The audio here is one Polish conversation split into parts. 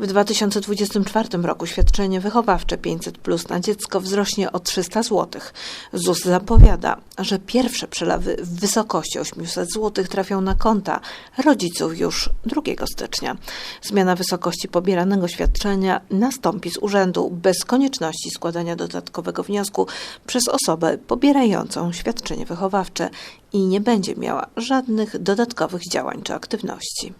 W 2024 roku świadczenie wychowawcze 500 plus na dziecko wzrośnie o 300 zł. ZUS zapowiada, że pierwsze przelewy w wysokości 800 zł trafią na konta rodziców już 2 stycznia. Zmiana wysokości pobieranego świadczenia nastąpi z urzędu bez konieczności składania dodatkowego wniosku przez osobę pobierającą świadczenie wychowawcze i nie będzie miała żadnych dodatkowych działań czy aktywności.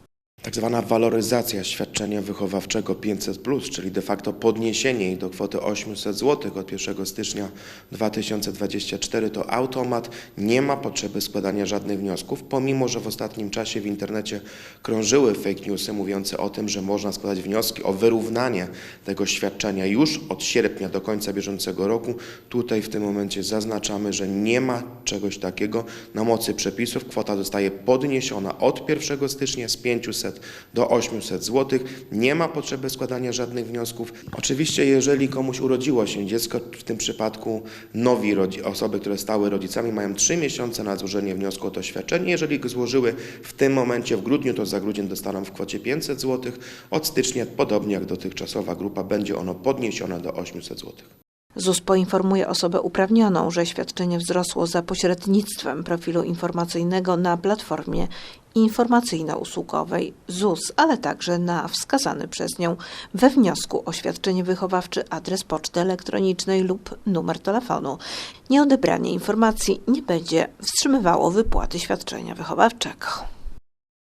Tak zwana waloryzacja świadczenia wychowawczego 500, czyli de facto podniesienie jej do kwoty 800 zł od 1 stycznia 2024 to automat, nie ma potrzeby składania żadnych wniosków, pomimo że w ostatnim czasie w internecie krążyły fake newsy mówiące o tym, że można składać wnioski o wyrównanie tego świadczenia już od sierpnia do końca bieżącego roku. Tutaj w tym momencie zaznaczamy, że nie ma czegoś takiego. Na mocy przepisów kwota zostaje podniesiona od 1 stycznia z 500 do 800 zł. Nie ma potrzeby składania żadnych wniosków. Oczywiście, jeżeli komuś urodziło się dziecko, w tym przypadku nowi osoby, które stały rodzicami, mają 3 miesiące na złożenie wniosku o to świadczenie. Jeżeli złożyły w tym momencie w grudniu, to za grudzień dostaną w kwocie 500 zł. Od stycznia, podobnie jak dotychczasowa grupa, będzie ono podniesione do 800 zł. ZUS poinformuje osobę uprawnioną, że świadczenie wzrosło za pośrednictwem profilu informacyjnego na platformie informacyjno-usługowej ZUS, ale także na wskazany przez nią we wniosku o świadczenie wychowawcze adres poczty elektronicznej lub numer telefonu. Nieodebranie informacji nie będzie wstrzymywało wypłaty świadczenia wychowawczego.